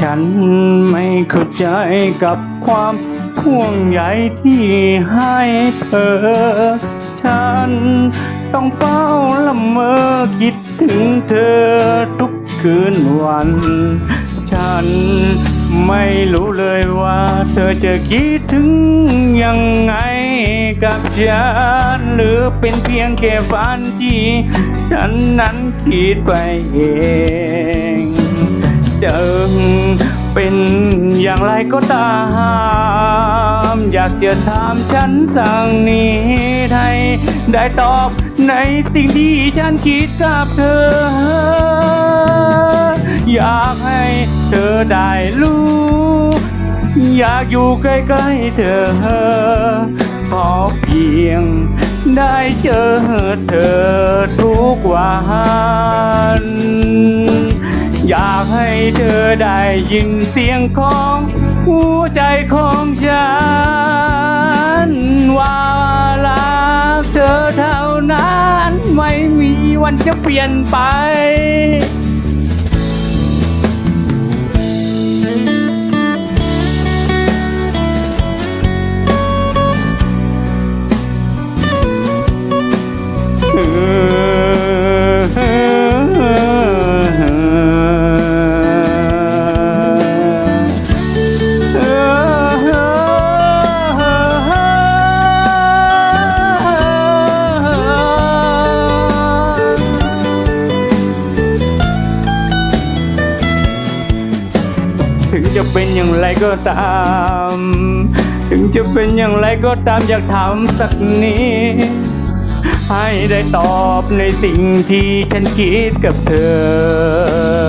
ฉันไม่เข้าใจกับความห่วงใยที่ให้เธอ ฉันต้องเฝ้าละเมอคิดถึงเธอทุกคืนวัน ฉันไม่รู้เลยว่า เธอจะคิดถึงยังไงกับฉัน หรือเป็นเพียงแค่ฝันที่ ฉันนั้นคิดไปเอง จะเป็นอย่างไรก็ตาม อยากจะถามฉันสั่งนี้ให้ได้ตอบในสิ่งที่ฉันคิดกับเธอ อยากให้เธอได้รู้ อยากอยู่ใกล้ๆเธอขอเพียงได้เจอเธอทุกวัน อยากให้เธอได้ยินเสียงของหัวใจของฉัน ว่ารักเธอเท่านั้น ไม่มีวันจะเปลี่ยนไป จะเป็นอย่างไรก็ตาม ถึงจะเป็นอย่างไรก็ตามอยากถามสักนิดให้ได้ตอบในสิ่งที่ฉันคิดกับเธอ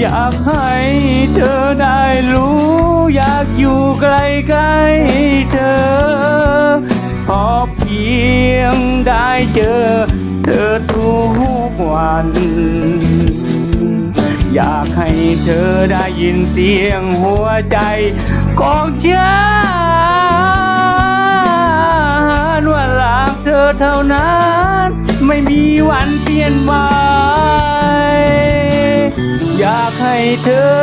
อยากให้เธอได้รู้ อยากอยู่ใกล้ๆเธอขอเพียงได้เจอ เธอทุกวัน อยากให้เธอได้ยินเสียงหัวใจของฉันว่ารักเธอเท่านั้น ไม่มีวันเปลี่ยนไปอยากให้เธอ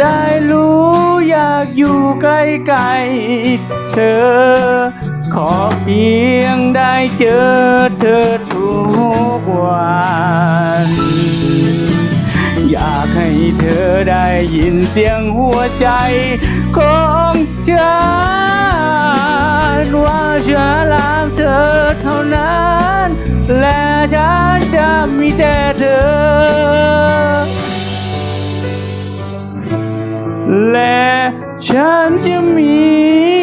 ได้รู้อยากอยู่ใกล้ๆเธอ ขอเพียงได้เจอเธอทุกวัน ยินเสียงหัวใจของฉันว่าฉันรักเธอเท่านั้น และฉันจะมีแต่เธอ และฉันจะมี